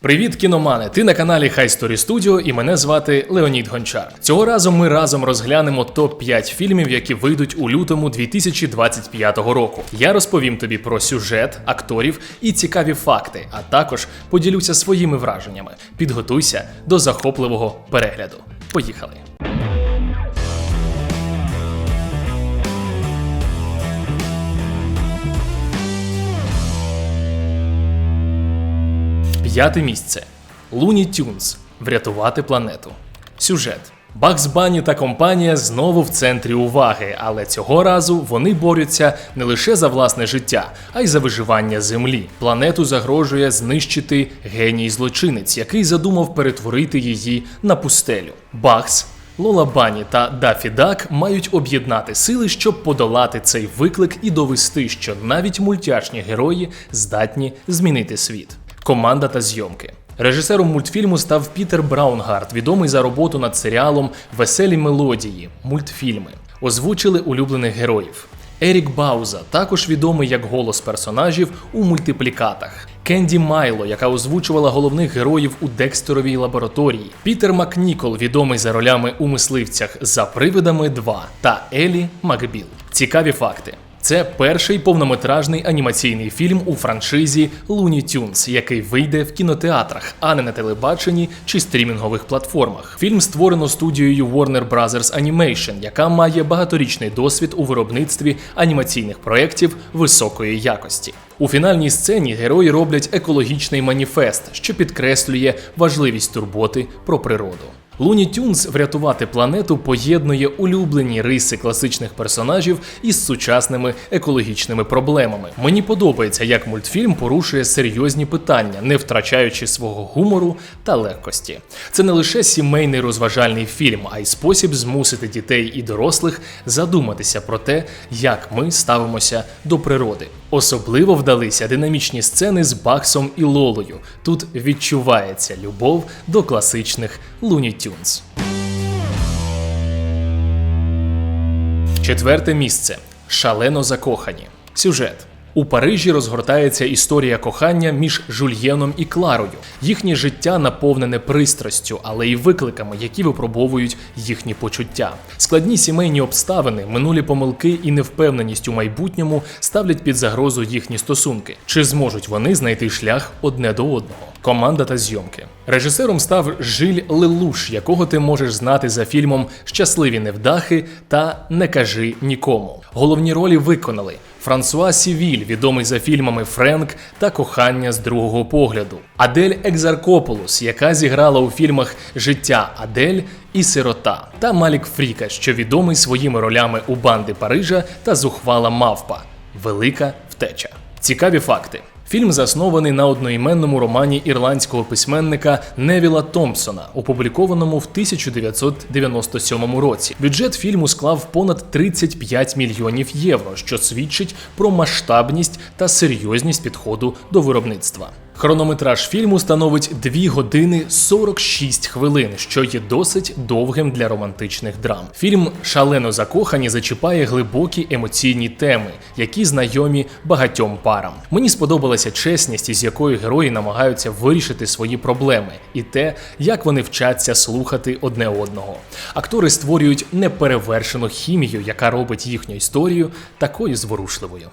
Привіт, кіномани! Ти на каналі High Story Studio і мене звати Леонід Гончар. Цього разу ми разом розглянемо топ 5 фільмів, які вийдуть у лютому 2025 року. Я розповім тобі про сюжет, акторів і цікаві факти, а також поділюся своїми враженнями. Підготуйся до захопливого перегляду. Поїхали! П'яте місце. Луні Тюнс. Врятувати планету. Сюжет. Бакс Банні та компанія знову в центрі уваги, але цього разу вони борються не лише за власне життя, а й за виживання землі. Планету загрожує знищити геній злочинець, який задумав перетворити її на пустелю. Бакс Лола Бані та Дафі Дак мають об'єднати сили, щоб подолати цей виклик і довести, що навіть мультяшні герої здатні змінити світ. Команда та зйомки. Режисером мультфільму став Пітер Браунгард, відомий за роботу над серіалом Веселі мелодії, мультфільми. Озвучили улюблених героїв. Ерік Бауза, також відомий як голос персонажів у мультиплікатах. Кенді Майло, яка озвучувала головних героїв у Декстеровій лабораторії. Пітер Макнікол, відомий за ролями у мисливцях за привидами 2 та Елі Макбіл. Цікаві факти. Це перший повнометражний анімаційний фільм у франшизі Looney Tunes, який вийде в кінотеатрах, а не на телебаченні чи стрімінгових платформах. Фільм створено студією Warner Bros. Animation, яка має багаторічний досвід у виробництві анімаційних проєктів високої якості. У фінальній сцені герої роблять екологічний маніфест, що підкреслює важливість турботи про природу. Луні Тюнс врятувати планету поєднує улюблені риси класичних персонажів із сучасними екологічними проблемами. Мені подобається, як мультфільм порушує серйозні питання, не втрачаючи свого гумору та легкості. Це не лише сімейний розважальний фільм, а й спосіб змусити дітей і дорослих задуматися про те, як ми ставимося до природи. Особливо вдалися динамічні сцени з Баксом і Лолою. Тут відчувається любов до класичних Looney Tunes. Четверте місце. Шалено закохані. Сюжет. У Парижі розгортається історія кохання між Жульєном і Кларою. Їхнє життя наповнене пристрастю, але й викликами, які випробовують їхні почуття. Складні сімейні обставини, минулі помилки і невпевненість у майбутньому ставлять під загрозу їхні стосунки. Чи зможуть вони знайти шлях одне до одного? Команда та зйомки. Режисером став Жиль Лелуш, якого ти можеш знати за фільмом Щасливі невдахи та Не кажи нікому. Головні ролі виконали Франсуа Сівіль, відомий за фільмами Френк та Кохання з другого погляду, Адель Екзаркополус, яка зіграла у фільмах Життя Адель і Сирота, та Малік Фріка, що відомий своїми ролями у банди Парижа та зухвала мавпа. Велика втеча. Цікаві факти. Фільм заснований на одноіменному романі ірландського письменника Невіла Томпсона, опублікованому в 1997 році. Бюджет фільму склав понад 35 мільйонів євро, що свідчить про масштабність та серйозність підходу до виробництва. Хронометраж фільму становить 2 години 46 хвилин, що є досить довгим для романтичних драм. Фільм Шалено закохані зачіпає глибокі емоційні теми, які знайомі багатьом парам. Мені сподобалася чесність, із якою герої намагаються вирішити свої проблеми, і те, як вони вчаться слухати одне одного. Актори створюють неперевершену хімію, яка робить їхню історію такою зворушливою.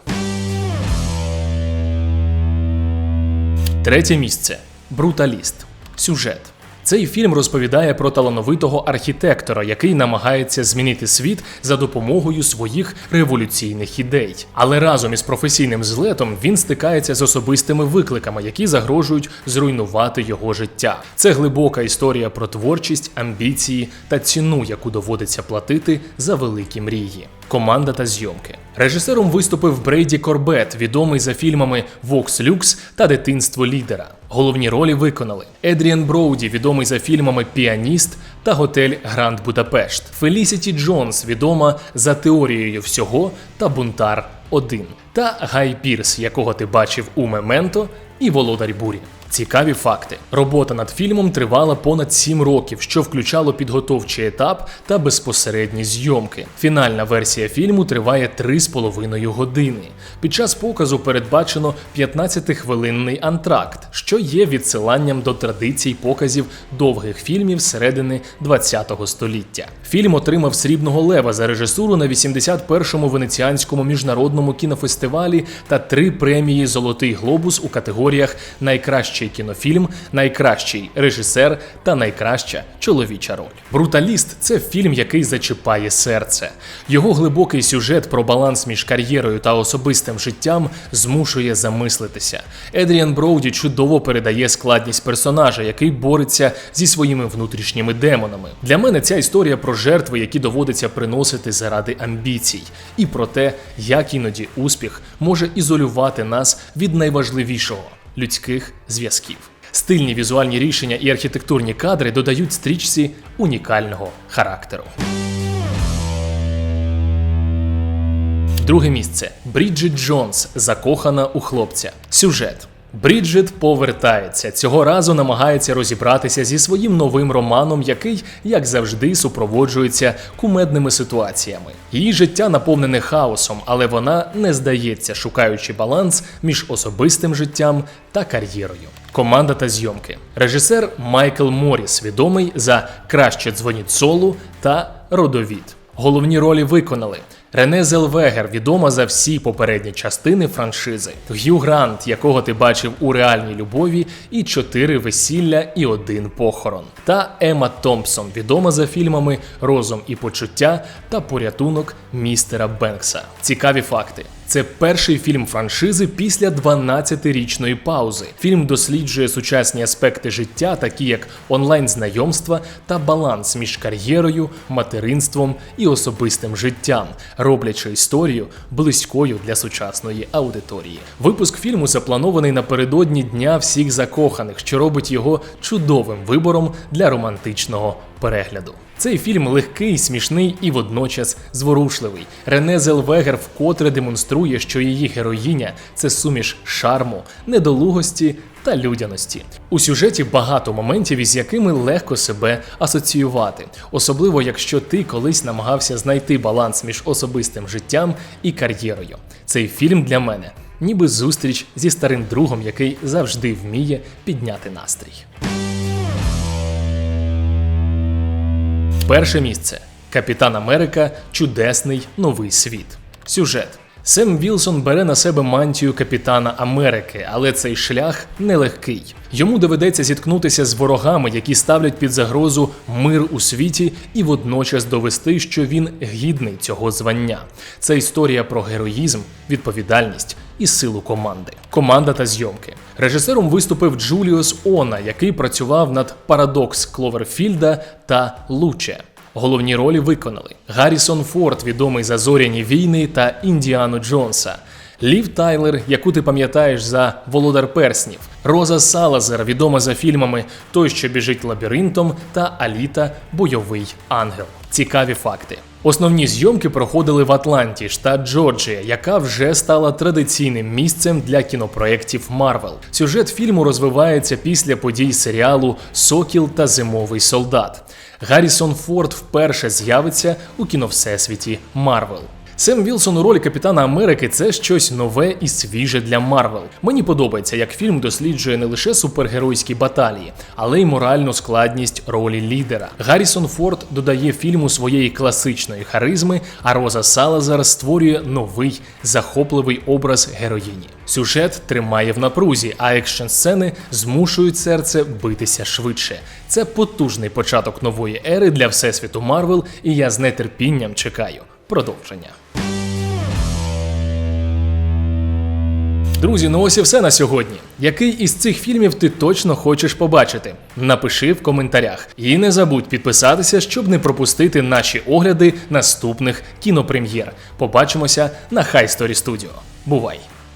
Третє місце Бруталіст. Сюжет. Цей фільм розповідає про талановитого архітектора, який намагається змінити світ за допомогою своїх революційних ідей. Але разом із професійним злетом він стикається з особистими викликами, які загрожують зруйнувати його життя. Це глибока історія про творчість, амбіції та ціну, яку доводиться платити за великі мрії. Команда та зйомки. Режисером виступив Брейді Корбет, відомий за фільмами Вокс Люкс та Дитинство лідера. Головні ролі виконали Едріан Броуді, відомий за фільмами Піаніст та Готель Гранд Будапешт. Фелісіті Джонс, відома за теорією всього та Бунтар 1. Та Гай Пірс, якого ти бачив у Мементо і Володар Бурі. Цікаві факти. Робота над фільмом тривала понад 7 років, що включало підготовчий етап та безпосередні зйомки. Фінальна версія фільму триває 3,5 години. Під час показу передбачено 15-хвилинний антракт, що є відсиланням до традицій показів довгих фільмів середини 20-го століття. Фільм отримав срібного лева за режисуру на 81-му венеціанському міжнародному кінофестивалі та три премії Золотий глобус у категоріях Найкращий кінофільм, найкращий режисер та найкраща чоловіча роль. Бруталіст це фільм, який зачіпає серце. Його глибокий сюжет про баланс між кар'єрою та особистим життям змушує замислитися. Едріан Броуді чудово передає складність персонажа, який бореться зі своїми внутрішніми демонами. Для мене ця історія про жертви, які доводиться приносити заради амбіцій, і про те, як іноді успіх може ізолювати нас від найважливішого людських зв'язків. Стильні візуальні рішення і архітектурні кадри додають стрічці унікального характеру. Друге місце Бріджит Джонс закохана у хлопця. Сюжет. Бріджит повертається цього разу намагається розібратися зі своїм новим романом, який, як завжди, супроводжується кумедними ситуаціями. Її життя наповнене хаосом, але вона не здається, шукаючи баланс між особистим життям та кар'єрою. Команда та зйомки. Режисер Майкл Моріс, відомий за краще дзвоніть солу та родовід. Головні ролі виконали. Рене Зелвегер відома за всі попередні частини франшизи. Г'ю Грант, якого ти бачив у реальній любові, і чотири весілля і один похорон. Та Ема Томпсон, відома за фільмами Розум і почуття та порятунок містера Бенкса. Цікаві факти. Це перший фільм франшизи після 12-річної паузи. Фільм досліджує сучасні аспекти життя, такі як онлайн-знайомства та баланс між кар'єрою, материнством і особистим життям, роблячи історію близькою для сучасної аудиторії. Випуск фільму запланований напередодні Дня всіх закоханих, що робить його чудовим вибором для романтичного перегляду. Цей фільм легкий, смішний і водночас зворушливий. Рене Зелвегер вкотре демонструє, що її героїня це суміш шарму, недолугості та людяності. У сюжеті багато моментів, із якими легко себе асоціювати, особливо якщо ти колись намагався знайти баланс між особистим життям і кар'єрою. Цей фільм для мене ніби зустріч зі старим другом, який завжди вміє підняти настрій. Перше місце Капітан Америка Чудесний новий світ. Сюжет. Сем Вілсон бере на себе мантію капітана Америки, але цей шлях нелегкий. Йому доведеться зіткнутися з ворогами, які ставлять під загрозу мир у світі, і водночас довести, що він гідний цього звання. Це історія про героїзм, відповідальність і силу команди. Команда та зйомки. Режисером виступив Джуліус Она, який працював над Парадокс Кловерфільда та Луче. Головні ролі виконали Гаррісон Форд, відомий за зоряні війни та Індіану Джонса. Лів Тайлер, яку ти пам'ятаєш за Володар Перснів, Роза Салазер, відома за фільмами Той, що біжить лабіринтом, та Аліта Бойовий ангел. Цікаві факти. Основні зйомки проходили в Атланті, штат Джорджія, яка вже стала традиційним місцем для кінопроєктів Марвел. Сюжет фільму розвивається після подій серіалу Сокіл та Зимовий солдат. Гаррісон Форд вперше з'явиться у кіновсесвіті Марвел. Сем Вілсон у ролі Капітана Америки це щось нове і свіже для Марвел. Мені подобається, як фільм досліджує не лише супергеройські баталії, але й моральну складність ролі лідера. Гаррісон Форд додає фільму своєї класичної харизми, а Роза Салазар створює новий захопливий образ героїні. Сюжет тримає в напрузі, а екшн сцени змушують серце битися швидше. Це потужний початок нової ери для всесвіту Марвел, і я з нетерпінням чекаю продовження. Друзі, ну ось і все на сьогодні. Який із цих фільмів ти точно хочеш побачити? Напиши в коментарях. І не забудь підписатися, щоб не пропустити наші огляди наступних кінопрем'єр. Побачимося на High Story Studio. Бувай!